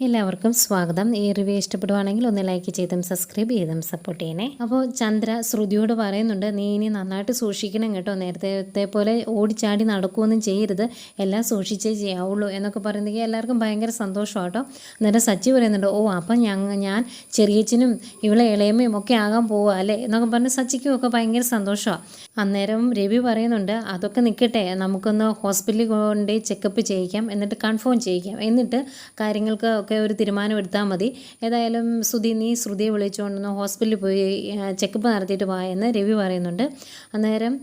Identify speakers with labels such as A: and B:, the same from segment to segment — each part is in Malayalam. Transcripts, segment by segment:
A: എല്ലാവർക്കും സ്വാഗതം. ഈ റിവ്യൂ ഇഷ്ടപ്പെടുവാണെങ്കിൽ ഒന്ന് ലൈക്ക് ചെയ്തും സബ്സ്ക്രൈബ് ചെയ്തും സപ്പോർട്ട് ചെയ്യണേ. അപ്പോൾ ചന്ദ്ര ശ്രുതിയോട് പറയുന്നുണ്ട് നീ ഇനി നന്നായിട്ട് സൂക്ഷിക്കണം കേട്ടോ. നേരത്തെ പോലെ ഓടിച്ചാടി നടക്കുകയൊന്നും ചെയ്യരുത്. എല്ലാം സൂക്ഷിച്ചേ ചെയ്യാവുള്ളൂ. എന്നൊക്കെ പറയുന്നെങ്കിൽ എല്ലാവർക്കും ഭയങ്കര സന്തോഷമാണ് കേട്ടോ അന്നേരം സച്ചി പറയുന്നുണ്ട് ഓ അപ്പം ഞങ്ങൾ ഞാൻ ചെറിയച്ചനും ഇവളെ ഇളയമ്മയും ഒക്കെ ആകാൻ പോവുക അല്ലേ? എന്നൊക്കെ പറഞ്ഞ് സച്ചിക്കും ഒക്കെ ഭയങ്കര സന്തോഷമാണ് അന്നേരം രവി പറയുന്നുണ്ട് അതൊക്കെ നിൽക്കട്ടെ നമുക്കൊന്ന് ഹോസ്പിറ്റലിൽ കൊണ്ടുപോയി ചെക്കപ്പ് ചെയ്യിക്കാം. എന്നിട്ട് കൺഫേം ചെയ്യിക്കാം. എന്നിട്ട് കാര്യങ്ങൾക്ക് ഒക്കെ ഒരു തീരുമാനം എടുത്താൽ മതി. ഏതായാലും ശ്രുതി നീ ശ്രുതിയെ വിളിച്ചുകൊണ്ടൊന്ന് ഹോസ്പിറ്റലിൽ പോയി ചെക്കപ്പ് നടത്തിയിട്ട് വാ എന്ന് രവി പറയുന്നുണ്ട്. അന്നേരം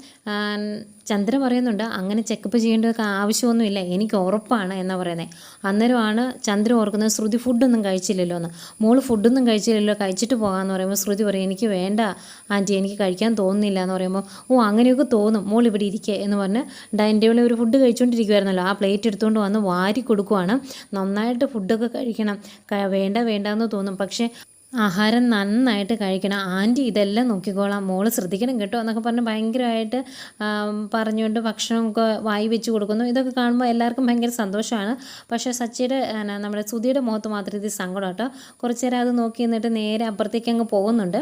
A: ചന്ദ്ര പറയുന്നുണ്ട് അങ്ങനെ ചെക്കപ്പ് ചെയ്യേണ്ട ആവശ്യമൊന്നുമില്ല എനിക്ക് ഉറപ്പാണ് എന്നാ പറയുന്നത് അന്നേരമാണ് ചന്ദ്ര ഓർക്കുന്നത് ശ്രുതി ഫുഡൊന്നും കഴിച്ചില്ലല്ലോ എന്ന് മോൾ ഫുഡൊന്നും കഴിച്ചില്ലല്ലോ കഴിച്ചിട്ട് പോകാമെന്ന് പറയുമ്പോൾ ശ്രുതി പറയും എനിക്ക് വേണ്ട ആന്റി എനിക്ക് കഴിക്കാൻ തോന്നുന്നില്ല എന്ന് പറയുമ്പോൾ ഓ അങ്ങനെയൊക്കെ തോന്നും മോൾ ഇവിടെ ഇരിക്കുക എന്ന് പറഞ്ഞ് ഡൈനിങ് ടേബിളിൽ ഒരു ഫുഡ് കഴിച്ചുകൊണ്ടിരിക്കുമായിരുന്നല്ലോ ആ പ്ലേറ്റ് എടുത്തുകൊണ്ട് വന്ന് വാരി കൊടുക്കുവാണ്. നന്നായിട്ട് ഫുഡൊക്കെ കഴിക്കണം. വേണ്ട വേണ്ട എന്ന് തോന്നും. പക്ഷേ ആഹാരം നന്നായിട്ട് കഴിക്കണം. ആന്റി ഇതെല്ലാം നോക്കിക്കോളാം. മോൾ ശ്രദ്ധിക്കണം കേട്ടോ എന്നൊക്കെ പറഞ്ഞ് ഭയങ്കരമായിട്ട് പറഞ്ഞുകൊണ്ട് ഭക്ഷണമൊക്കെ വായി വെച്ച് കൊടുക്കുന്നു. ഇതൊക്കെ കാണുമ്പോൾ എല്ലാവർക്കും ഭയങ്കര സന്തോഷമാണ്. പക്ഷേ സച്ചിയുടെ നമ്മുടെ സുധിയുടെ മുഖത്ത് മാത്രം ഇത് സങ്കടം കേട്ടോ. കുറച്ച് നേരം അത് നോക്കി നിന്നിട്ട് നേരെ അപ്പുറത്തേക്ക് അങ്ങ് പോകുന്നുണ്ട്.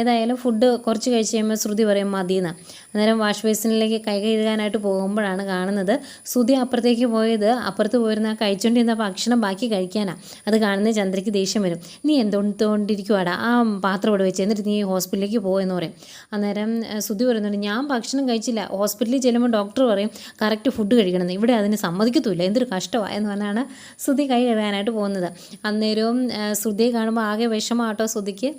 A: ഏതായാലും ഫുഡ് കുറച്ച് കഴിച്ച് കഴിയുമ്പോൾ ശ്രുതി പറയും മതിയെന്ന്. അന്നേരം വാഷ് ബേസിനിലേക്ക് കൈ കഴുകാനായിട്ട് പോകുമ്പോഴാണ് കാണുന്നത്. സുധി അപ്പുറത്തേക്ക് പോയത് അപ്പുറത്ത് പോയിരുന്ന കഴിച്ചുകൊണ്ടിരുന്ന ഭക്ഷണം ബാക്കി കഴിക്കാനാണ് അത് കാണുന്ന ചന്ദ്രയ്ക്ക് ദേഷ്യം വരും. നീ എന്തുകൊണ്ടിരിക്കുവാടാ ആ പാത്രം ഇവിടെ വെച്ച്. എന്നിട്ട് നീ ഹോസ്പിറ്റലിലേക്ക് പോകുമെന്ന് പറയും. അന്നേരം സുധി പറയുന്നുണ്ട് ഞാൻ ഭക്ഷണം കഴിച്ചില്ല. ഹോസ്പിറ്റലിൽ ചെല്ലുമ്പോൾ ഡോക്ടർ പറയും കറക്റ്റ് ഫുഡ് കഴിക്കണമെന്ന് ഇവിടെ അതിന് സമ്മതിക്കത്തുമില്ല എന്തൊരു കഷ്ടമാണ് എന്ന് പറഞ്ഞാണ് സുധി കൈ കഴുകാനായിട്ട് പോകുന്നത്. അന്നേരവും സുധിയെ കാണുമ്പോൾ ആകെ വിഷമാട്ടോ സുധിക്ക്.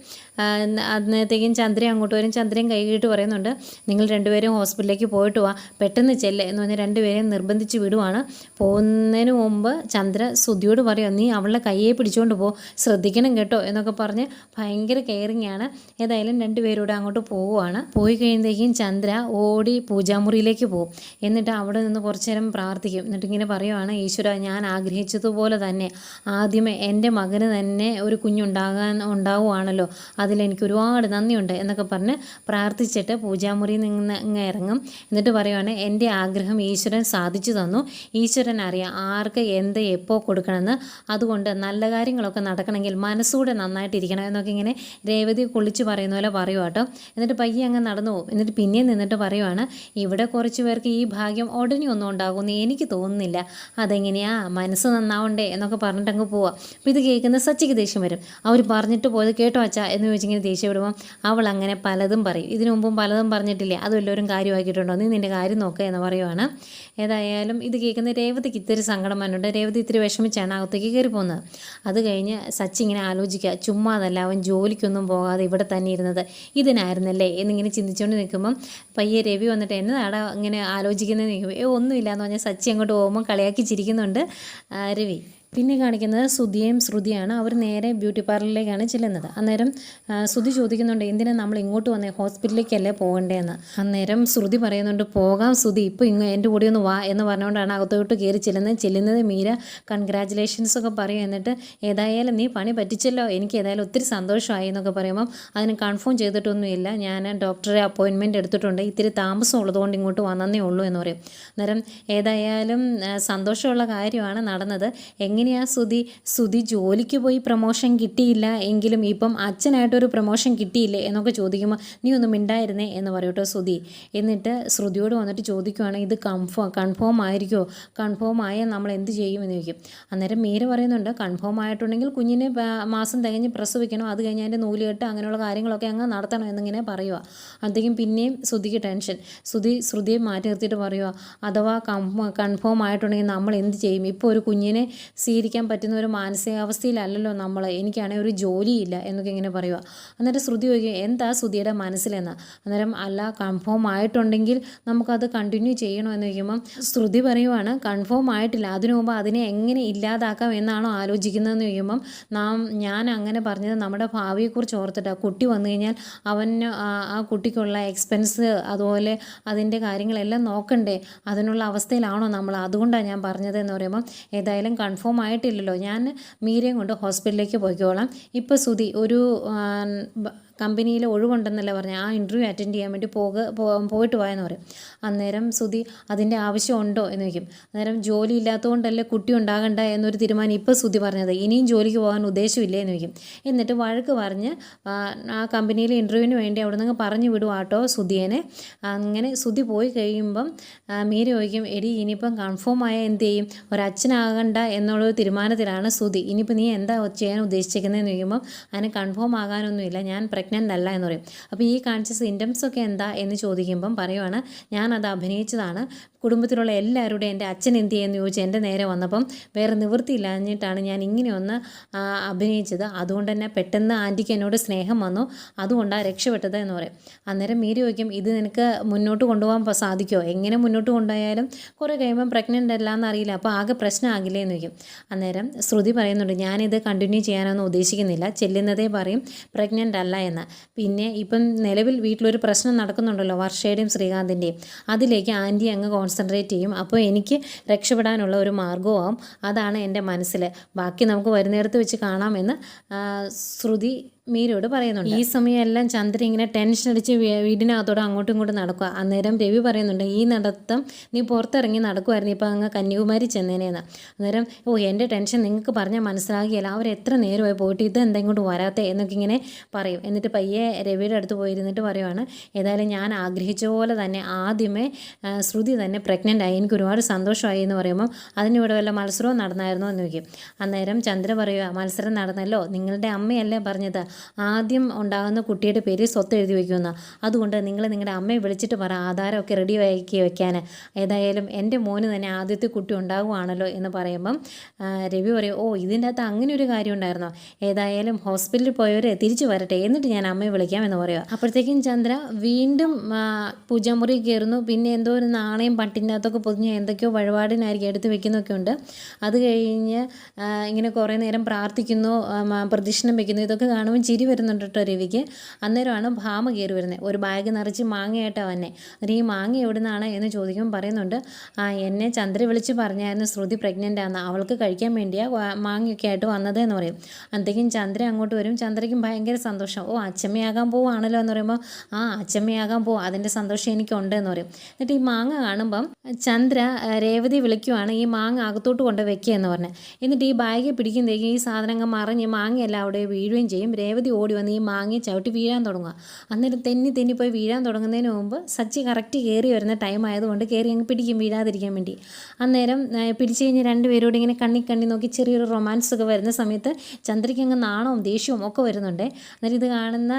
A: അന്നേരത്തേക്കും ചന്ദ്രൻ അങ്ങോട്ട് വരും. ചന്ദ്രൻ കൈ കീട്ട് പറയുന്നുണ്ട് നിങ്ങൾ രണ്ടുപേരും ഹോസ്പിറ്റലിലേക്ക് പോയിട്ട് വാ. പെട്ടെന്ന് ചെല്ല. എന്ന് പറഞ്ഞാൽ രണ്ടുപേരെയും നിർബന്ധിച്ച് വിടുവാണ്. പോകുന്നതിന് മുമ്പ് ചന്ദ്ര സുധിയോട് പറയും നീ അവളുടെ കയ്യെ പിടിച്ചുകൊണ്ട് പോ. ശ്രദ്ധിക്കണം കേട്ടോ. എന്നൊക്കെ പറഞ്ഞ് ഭയങ്കര കെയറിങ് ആണ്. ഏതായാലും രണ്ടുപേരൂടെ അങ്ങോട്ട് പോവുകയാണ് പോയി കഴിയുമ്പോഴേക്കും ചന്ദ്ര ഓടി പൂജാമുറിയിലേക്ക് പോകും. എന്നിട്ട് അവിടെ നിന്ന് കുറച്ച് നേരം പ്രാർത്ഥിക്കും. എന്നിട്ട് ഇങ്ങനെ പറയുവാണ് ഈശ്വര ഞാൻ ആഗ്രഹിച്ചതുപോലെ തന്നെ ആദ്യമേ എന്റെ മകന് തന്നെ ഒരു കുഞ്ഞുണ്ടാകാൻ ഉണ്ടാവുകയാണല്ലോ അതിലെനിക്ക് ഒരുപാട് നന്ദിയുണ്ട് എന്നൊക്കെ പറഞ്ഞ് പ്രാർത്ഥിച്ചിട്ട് പൂജാമുറിയിൽ നിന്ന് ഇങ്ങ് ഇറങ്ങും. എന്നിട്ട് പറയുവാണ് എന്റെ ആഗ്രഹം ഈശ്വരൻ സാധിച്ചു തന്നു. ഈശ്വരൻ അറിയാം ആർക്ക് എന്ത് എപ്പോൾ കൊടുക്കണമെന്ന്. അതുകൊണ്ട് നല്ല കാര്യങ്ങളൊക്കെ നടക്കണമെങ്കിൽ മനസ്സുകൂടെ നന്നായിട്ടിരിക്കണം. എന്നൊക്കെ ഇങ്ങനെ രേവതി കുളിച്ച് പറയുന്ന പോലെ പറയുക കേട്ടോ. എന്നിട്ട് പയ്യെ അങ്ങ് നടന്നു പോകും. എന്നിട്ട് പിന്നെയും നിന്നിട്ട് പറയുവാണ് ഇവിടെ കുറച്ച് പേർക്ക് ഈ ഭാഗ്യം ഉടനെ ഒന്നും ഉണ്ടാകുമെന്ന് എനിക്ക് തോന്നുന്നില്ല. അതെങ്ങനെയാ? മനസ്സ് നന്നാവണ്ടേ? എന്നൊക്കെ പറഞ്ഞിട്ട് അങ്ങ് പോവാം. അപ്പോൾ ഇത് കേൾക്കുന്ന സച്ചിക്ക് ദേഷ്യം വരും. അവർ പറഞ്ഞിട്ട് പോയത് കേട്ടോ അച്ഛാ എന്ന് ചോദിച്ചിങ്ങനെ ദേഷ്യം വിടുമ്പോൾ അവൾ അങ്ങനെ പലതും പറയും. ഇതിനു മുമ്പും പലതും പറഞ്ഞിട്ടില്ലേ? അത് എല്ലാവരും കാര്യമാക്കിയിട്ടുണ്ടോ? നീ നിന്റെ കാര്യം നോക്കുക എന്ന് പറയുവാണ്. ഏതായാലും ഇത് കേൾക്കുന്ന രേവതിക്ക് ഇത്തിരി സങ്കടം വന്നിട്ടുണ്ട്. രേവതി ഇത്തിരി വിഷമിച്ചാണ് അകത്തേക്ക് കയറി പോകുന്നത് അത് കഴിഞ്ഞ് സച്ചി ഇങ്ങനെ ആലോചിക്കുക ചുമ്മാതല്ല അവൻ ജോലിക്കൊന്നും പോകാതെ ഇവിടെ തന്നെ ഇരുന്നത്. ഇതിനായിരുന്നല്ലേ? എന്നിങ്ങനെ ചിന്തിച്ചുകൊണ്ട് നിൽക്കുമ്പം പയ്യെ രവി വന്നിട്ട് എന്നതാടാ ഇങ്ങനെ ആലോചിക്കുന്നത് നിൽക്കുമ്പോൾ ഏ ഒന്നുമില്ല എന്ന് പറഞ്ഞാൽ സച്ചി അങ്ങോട്ട് പോകുമ്പോൾ കളിയാക്കി ചിരിക്കുന്നുണ്ട്. രവി പിന്നെ കാണിക്കുന്നത് സുധിയും ശ്രുതിയാണ്. അവർ നേരെ ബ്യൂട്ടി പാർലറിലേക്കാണ് ചെല്ലുന്നത്. അന്നേരം ശ്രുതി ചോദിക്കുന്നുണ്ട് എന്തിനാ നമ്മൾ ഇങ്ങോട്ട് വന്നേ? ഹോസ്പിറ്റലിലേക്കല്ലേ പോകണ്ടേന്ന്? അന്നേരം ശ്രുതി പറയുന്നുണ്ട് പോകാം ശ്രുതി ഇപ്പോൾ ഇങ്ങ് എന്റെ കൂടെ ഒന്ന് വാ എന്ന് പറഞ്ഞുകൊണ്ടാണ് അകത്തോട്ട് കയറി ചെല്ലുന്നത്. ചെല്ലുന്നത് മീര കൺഗ്രാറ്റുലേഷൻസ് ഒക്കെ പറയും. എന്നിട്ട് ഏതായാലും നീ പണി പറ്റിച്ചല്ലോ. എനിക്ക് ഏതായാലും ഒത്തിരി സന്തോഷമായി എന്നൊക്കെ പറയുമ്പം അതിന് കൺഫേം ചെയ്തിട്ടൊന്നുമില്ല. ഞാൻ ഡോക്ടറെ അപ്പോയിൻമെന്റ് എടുത്തിട്ടുണ്ട്. ഇത്തിരി താമസം ഉള്ളതുകൊണ്ട് ഇങ്ങോട്ട് വന്നതേ ഉള്ളൂ എന്ന് പറയും. അന്നേരം ഏതായാലും സന്തോഷമുള്ള കാര്യമാണ് നടന്നത്. എങ്ങനെയാ സുധി? സുധി ജോലിക്ക് പോയി പ്രൊമോഷൻ കിട്ടിയില്ല എങ്കിലും ഇപ്പം അച്ഛനായിട്ടൊരു പ്രൊമോഷൻ കിട്ടിയില്ലേ എന്നൊക്കെ ചോദിക്കുമ്പോൾ നീ ഒന്ന് മിണ്ടായിരുന്നേ? എന്ന് പറയൂട്ടോ സുധി. എന്നിട്ട് ശ്രുതിയോട് വന്നിട്ട് ചോദിക്കുവാണ് ഇത് കൺഫേം കൺഫേം ആയിരിക്കുമോ കൺഫേം ആയാൽ നമ്മൾ എന്ത് ചെയ്യും എന്ന് ചോദിക്കും. അന്നേരം മീര പറയുന്നുണ്ട് കൺഫേം ആയിട്ടുണ്ടെങ്കിൽ കുഞ്ഞിനെ മാസം തികഞ്ഞ് പ്രസവിക്കണം. അത് കഴിഞ്ഞ് അതിന്റെ നൂലുകെട്ട് അങ്ങനെയുള്ള കാര്യങ്ങളൊക്കെ അങ്ങ് നടത്തണം എന്നിങ്ങനെ പറയുക അപ്പോഴത്തേക്കും പിന്നെയും ശ്രുതിക്ക് ടെൻഷൻ ശ്രുതി ശ്രുതിയെ മാറ്റി നിർത്തിയിട്ട് പറയുക അഥവാ കൺഫേം ആയിട്ടുണ്ടെങ്കിൽ നമ്മൾ എന്ത് ചെയ്യും? ഇപ്പോൾ ഒരു കുഞ്ഞിനെ സ്വീകരിക്കാൻ പറ്റുന്ന ഒരു മാനസികാവസ്ഥയിലല്ലല്ലോ നമ്മൾ എനിക്കാണെങ്കിൽ ഒരു ജോലിയില്ല എന്നൊക്കെ ഇങ്ങനെ പറയുക അന്നേരം ശ്രുതി ചോദിക്കും എന്താ ശ്രുതിയുടെ മനസ്സിലെന്ന്? അന്നേരം അല്ല കൺഫേം ആയിട്ടുണ്ടെങ്കിൽ നമുക്കത് കണ്ടിന്യൂ ചെയ്യണോ? എന്ന് ചോദിക്കുമ്പം ശ്രുതി പറയുവാണ് കൺഫേം ആയിട്ടില്ല. അതിനു മുമ്പ് അതിനെ എങ്ങനെ ഇല്ലാതാക്കാം എന്നാണോ ആലോചിക്കുന്നതെന്ന് ചോദിക്കുമ്പം നാം ഞാൻ അങ്ങനെ പറഞ്ഞത് നമ്മുടെ ഭാവിയെക്കുറിച്ച് ഓർത്തിട്ടാണ് കുട്ടി വന്നു കഴിഞ്ഞാൽ അവന് ആ കുട്ടിക്കുള്ള എക്സ്പെൻസ് അതുപോലെ അതിന്റെ കാര്യങ്ങളെല്ലാം നോക്കണ്ടേ? അതിനുള്ള അവസ്ഥയിലാണോ നമ്മൾ? അതുകൊണ്ടാണ് ഞാൻ പറഞ്ഞത് എന്ന് പറയുമ്പം ഏതായാലും കൺഫേം ആയിട്ടില്ലല്ലോ ഞാൻ മീരയും കൊണ്ട് ഹോസ്പിറ്റലിലേക്ക് പോയിക്കോളാം. ഇപ്പോൾ സുധി ഒരു കമ്പനിയിൽ ഒഴിവുണ്ടെന്നല്ല പറഞ്ഞത് ആ ഇന്റർവ്യൂ അറ്റൻഡ് ചെയ്യാൻ വേണ്ടി പോക പോയിട്ട് പോയെന്ന് പറയും. അന്നേരം സുധി അതിന്റെ ആവശ്യമുണ്ടോ എന്ന് ചോദിക്കും. അന്നേരം ജോലി ഇല്ലാത്തതുകൊണ്ടല്ലേ കുട്ടി ഉണ്ടാകണ്ട എന്നൊരു തീരുമാനം ഇപ്പോൾ സുധി പറഞ്ഞത്. ഇനിയും ജോലിക്ക് പോകാൻ ഉദ്ദേശമില്ലേ എന്ന് ചോദിക്കും. എന്നിട്ട് വഴക്ക് പറഞ്ഞ് ആ, കമ്പനിയിലെ ഇന്റർവ്യൂവിന് വേണ്ടി അവിടെ നിന്ന് പറഞ്ഞു വിടുവാട്ടോ സുധിയേനെ. അങ്ങനെ സുധി പോയി കഴിയുമ്പം മീര ചോദിക്കും എടി ഇനിയിപ്പം കൺഫേം ആയ എന്ത് ചെയ്യും? ഒരച്ഛനാകണ്ട എന്നുള്ളൊരു തീരുമാനത്തിലാണ് സുധി. ഇനിയിപ്പോൾ നീ എന്താ ചെയ്യാൻ ഉദ്ദേശിച്ചിരിക്കുന്നതെന്ന് ചോദിക്കുമ്പം അതിന് കൺഫേം ആകാനൊന്നുമില്ല. ഞാൻ പ്രഗ്നന്റ് അല്ല എന്ന് പറയും. അപ്പോൾ ഈ കാണിച്ച സിംറ്റംസ് ഒക്കെ എന്താ എന്ന് ചോദിക്കുമ്പം പറയുവാണ് ഞാനത് അഭിനയിച്ചതാണ്. കുടുംബത്തിലുള്ള എല്ലാവരുടെയും എന്റെ അച്ഛൻ എന്ത് ചെയ്യുന്നു ചോദിച്ച് എന്റെ നേരെ വന്നപ്പം വേറെ നിവൃത്തിയില്ലാഞ്ഞിട്ടാണ് ഞാൻ ഇങ്ങനെ ഒന്ന് അഭിനയിച്ചത്. അതുകൊണ്ട് തന്നെ പെട്ടെന്ന് ആന്റിക്ക് എന്നോട് സ്നേഹം വന്നു. അതുകൊണ്ടാണ് രക്ഷപ്പെട്ടത് എന്ന് പറയും. അന്നേരം മീരി ചോദിക്കും ഇത് നിനക്ക് മുന്നോട്ട് കൊണ്ടുപോകാൻ സാധിക്കുമോ എങ്ങനെ മുന്നോട്ട് കൊണ്ടുപോയാലും കുറേ കഴിയുമ്പം പ്രഗ്നന്റ് അല്ല എന്നറിയില്ല അപ്പോൾ ആകെ പ്രശ്നമാകില്ലേ എന്ന് ചോദിക്കും. അന്നേരം ശ്രുതി പറയുന്നുണ്ട് ഞാനിത് കണ്ടിന്യൂ ചെയ്യാനൊന്നും ഉദ്ദേശിക്കുന്നില്ല. ചെല്ലുന്നതേ പറയും പ്രഗ്നന്റ് അല്ല പിന്നെ ഇപ്പം നിലവിൽ വീട്ടിലൊരു പ്രശ്നം നടക്കുന്നുണ്ടല്ലോ വർഷയുടെയും ശ്രീകാന്തിന്റെയും അതിലേക്ക് ആന്റി അങ്ങ് കോൺസെൻട്രേറ്റ് ചെയ്യും. അപ്പോൾ എനിക്ക് രക്ഷപ്പെടാനുള്ള ഒരു മാർഗവും അതാണ് എന്റെ മനസ്സിൽ. ബാക്കി നമുക്ക് വരുന്നിടത്ത് വെച്ച് കാണാമെന്ന് ശ്രുതി മീരോട് പറയുന്നുണ്ട്. ഈ സമയമെല്ലാം ചന്ദ്രൻ ഇങ്ങനെ ടെൻഷൻ അടിച്ച് വീടിനകത്തോടെ അങ്ങോട്ടും ഇങ്ങോട്ടും നടക്കുക അന്നേരം രവി പറയുന്നുണ്ട് ഈ നടത്തം നീ പുറത്തിറങ്ങി നടക്കുമായിരുന്നു ഇപ്പം അങ്ങ് കന്യാകുമാരി ചെന്നേനേന്ന്. അന്നേരം ഓ എന്റെ ടെൻഷൻ നിങ്ങൾക്ക് പറഞ്ഞാൽ മനസ്സിലാകിയല്ല അവർ എത്ര നേരമായി പോയിട്ട് ഇത് എന്തെങ്കിലും വരാത്തേ? എന്നൊക്കെ ഇങ്ങനെ പറയും. എന്നിട്ട് പയ്യെ രവിയുടെ അടുത്ത് പോയിരുന്നിട്ട് പറയുവാണ് ഏതായാലും ഞാൻ ആഗ്രഹിച്ച പോലെ തന്നെ ആദ്യമേ ശ്രുതി തന്നെ പ്രഗ്നന്റ് ആയി. എനിക്ക് ഒരുപാട് സന്തോഷമായി എന്ന് പറയുമ്പം അതിനിവിടെ വല്ല മത്സരവും നടന്നായിരുന്നോ എന്ന് ചോദിക്കും. അന്നേരം ചന്ദ്ര പറയുക മത്സരം നടന്നല്ലോ. നിങ്ങളുടെ അമ്മയല്ലേ പറഞ്ഞത്. ആദ്യം ഉണ്ടാകുന്ന കുട്ടിയുടെ പേര് സ്വത്ത് എഴുതി വയ്ക്കുമെന്ന് അതുകൊണ്ട് നിങ്ങൾ നിങ്ങളുടെ അമ്മയെ വിളിച്ചിട്ട് പറ ആധാരമൊക്കെ റെഡി ആക്കി വെക്കാൻ ഏതായാലും എന്റെ മോന് തന്നെ ആദ്യത്തെ കുട്ടി ഉണ്ടാകുവാണല്ലോ എന്ന് പറയുമ്പം രവി പറയും ഓ ഇതിന്റെ അകത്ത് അങ്ങനെ ഒരു കാര്യം ഉണ്ടായിരുന്നോ? ഏതായാലും ഹോസ്പിറ്റലിൽ പോയവരെ തിരിച്ചു വരട്ടെ എന്നിട്ട് ഞാൻ അമ്മയെ വിളിക്കാം എന്ന് പറയുക അപ്പോഴത്തേക്കും ചന്ദ്ര വീണ്ടും പൂജാമുറി കയറുന്നു. പിന്നെ എന്തോ ഒരു നാണയം പട്ടിന്റെ അകത്തൊക്കെ പൊതിഞ്ഞ് എന്തൊക്കെയോ വഴിപാടിനായിരിക്കും എടുത്ത് വെക്കുന്നൊക്കെ ഉണ്ട്. അത് കഴിഞ്ഞ് ഇങ്ങനെ കുറേ നേരം പ്രാർത്ഥിക്കുന്നു പ്രദക്ഷിണം വെക്കുന്നു ഇതൊക്കെ കാണുമ്പോൾ ചിരി വരുന്നുണ്ട് കേട്ടോ രവിക്ക്. അന്നേരമാണ് ഭാമ കയറി വരുന്നത് ഒരു ബാഗ് നിറച്ച് മാങ്ങയായിട്ടാണ് വന്നെ. അന്നേരം ഈ മാങ്ങ എവിടെ നിന്നാണ് എന്ന് ചോദിക്കുമ്പോൾ പറയുന്നുണ്ട് ആ എന്നെ ചന്ദ്ര വിളിച്ച് പറഞ്ഞായിരുന്നു ശ്രുതി പ്രഗ്നന്റ് ആണ് അവൾക്ക് കഴിക്കാൻ വേണ്ടിയാണ് മാങ്ങയൊക്കെ ആയിട്ട് വന്നത് എന്ന് പറയും. അന്നത്തേക്കും ചന്ദ്ര അങ്ങോട്ട് വരും. ചന്ദ്രയ്ക്കും ഭയങ്കര സന്തോഷം. ഓ അച്ചമ്മയാകാൻ പോവാണല്ലോ എന്ന് പറയുമ്പോൾ ആ അച്ചമ്മയാകാൻ പോവും. അതിന്റെ സന്തോഷം എനിക്കുണ്ട് എന്ന് പറയും. എന്നിട്ട് ഈ മാങ്ങ കാണുമ്പം ചന്ദ്ര രേവതി വിളിക്കുവാണ് ഈ മാങ്ങ അകത്തോട്ട് കൊണ്ട് വെക്കുക എന്ന് പറഞ്ഞ്. എന്നിട്ട് ഈ ബാഗ് പിടിക്കുമ്പോഴേക്കും ഈ സാധനങ്ങൾ മറിഞ്ഞ് മാങ്ങയെല്ലാം അവിടെ വീഴുകയും ചെയ്യും. രേവതി ഓടി വന്ന് ഈ മാങ്ങയെ ചവിട്ടി വീഴാൻ തുടങ്ങുക. അന്നേരം തെന്നി തെന്നി പോയി വീഴാൻ തുടങ്ങുന്നതിന് മുമ്പ് സച്ചി കറക്റ്റ് കയറി വരുന്ന ടൈം ആയതുകൊണ്ട് കയറി അങ്ങ് പിടിക്കും വീഴാതിരിക്കാൻ വേണ്ടി. അന്നേരം പിടിച്ചു കഴിഞ്ഞ് രണ്ടുപേരോട് ഇങ്ങനെ കണ്ണി കണ്ണി നോക്കി ചെറിയൊരു റൊമാൻസ് ഒക്കെ വരുന്ന സമയത്ത് ചന്ദ്രയ്ക്ക് അങ്ങ് നാണവും ദേഷ്യവും ഒക്കെ വരുന്നുണ്ട്. അന്നേരം ഇത് കാണുന്ന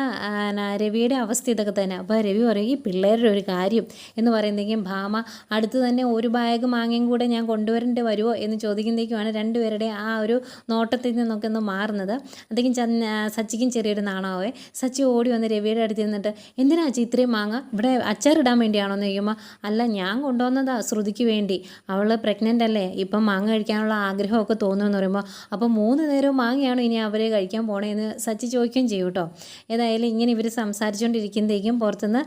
A: രവിയുടെ അവസ്ഥ ഇതൊക്കെ തന്നെ. അപ്പോൾ രവി പറയും ഈ പിള്ളേരുടെ ഒരു കാര്യം. എന്ന് പറയുന്നതെങ്കിലും ഭാമ അടുത്ത് തന്നെ ഒരു ബാഗ് മാങ്ങയും കൂടെ ഞാൻ കൊണ്ടുവരേണ്ടി വരുമോ എന്ന് ചോദിക്കുന്നതേക്കുമാണ് രണ്ടുപേരുടെ ആ ഒരു നോട്ടത്തിൽ നിന്നൊക്കെ ഒന്ന് മാറുന്നത്. അതെങ്കിലും ചന്ദ് സച്ചിക്കും ചെറിയൊരു നാണാവേ. സച്ചി ഓടി വന്ന് രവിയുടെ അടുത്ത് നിന്നിട്ട് എന്തിനാ അച്ഛ ഇത്രയും മാങ്ങ? ഇവിടെ അച്ചാറിടാൻ വേണ്ടിയാണോ? എന്ന് ചോദിക്കുമ്പോൾ അല്ല ഞാൻ കൊണ്ടുവന്നതാ ശ്രുതിക്ക് വേണ്ടി. അവൾ പ്രഗ്നന്റ് അല്ലേ. ഇപ്പം മാങ്ങ കഴിക്കാനുള്ള ആഗ്രഹമൊക്കെ തോന്നുമെന്ന് പറയുമ്പോൾ അപ്പോൾ മൂന്ന് നേരവും മാങ്ങയാണോ ഇനി അവരെ കഴിക്കാൻ പോണേന്ന് സച്ചി ചോദിക്കുകയും ചെയ്യും കേട്ടോ. ഏതായാലും ഇങ്ങനെ ഇവർ സംസാരിച്ചുകൊണ്ടിരിക്കുമ്പോഴേക്കും പുറത്തുനിന്ന്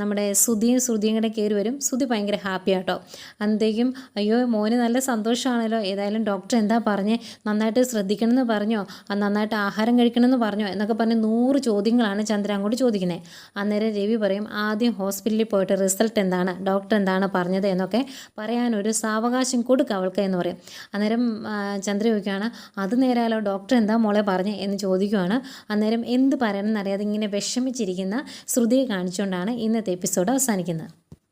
A: നമ്മുടെ ശ്രുതിയും ശ്രുതിയും കൂടെ കയറി വരും. ശ്രുതി ഭയങ്കര ഹാപ്പിയാട്ടോ അന്നത്തേക്കും അയ്യോ മോന് നല്ല സന്തോഷമാണല്ലോ. ഏതായാലും ഡോക്ടർ എന്താ പറഞ്ഞേ? നന്നായിട്ട് ശ്രദ്ധിക്കണമെന്ന് പറഞ്ഞോ? നന്നായിട്ട് ആഹാരം കഴിക്കണമെന്ന് പറഞ്ഞോ? എന്നൊക്കെ പറഞ്ഞ് നൂറ് ചോദ്യങ്ങളാണ് ചന്ദ്ര അങ്ങോട്ട് ചോദിക്കുന്നത് അന്നേരം രവി പറയും ആദ്യം ഹോസ്പിറ്റലിൽ പോയിട്ട് റിസൾട്ട് എന്താണ്? ഡോക്ടർ എന്താണ് പറഞ്ഞത്? എന്നൊക്കെ പറയാനൊരു സാവകാശം കൊടുക്കുക അവൾക്ക് എന്ന് പറയും. അന്നേരം ചന്ദ്ര ചോദിക്കുകയാണ് അത് നേരാലോ? ഡോക്ടർ എന്താ മോളെ പറഞ്ഞ്? എന്ന് ചോദിക്കുവാണ്. അന്നേരം എന്ത് പറയണമെന്നറിയാതെ ഇങ്ങനെ വിഷമിച്ചിരിക്കുന്ന ശ്രുതിയെ കാണിച്ചുകൊണ്ടാണ് ഇന്നത്തെ എപ്പിസോഡ് അവസാനിക്കുന്നത്.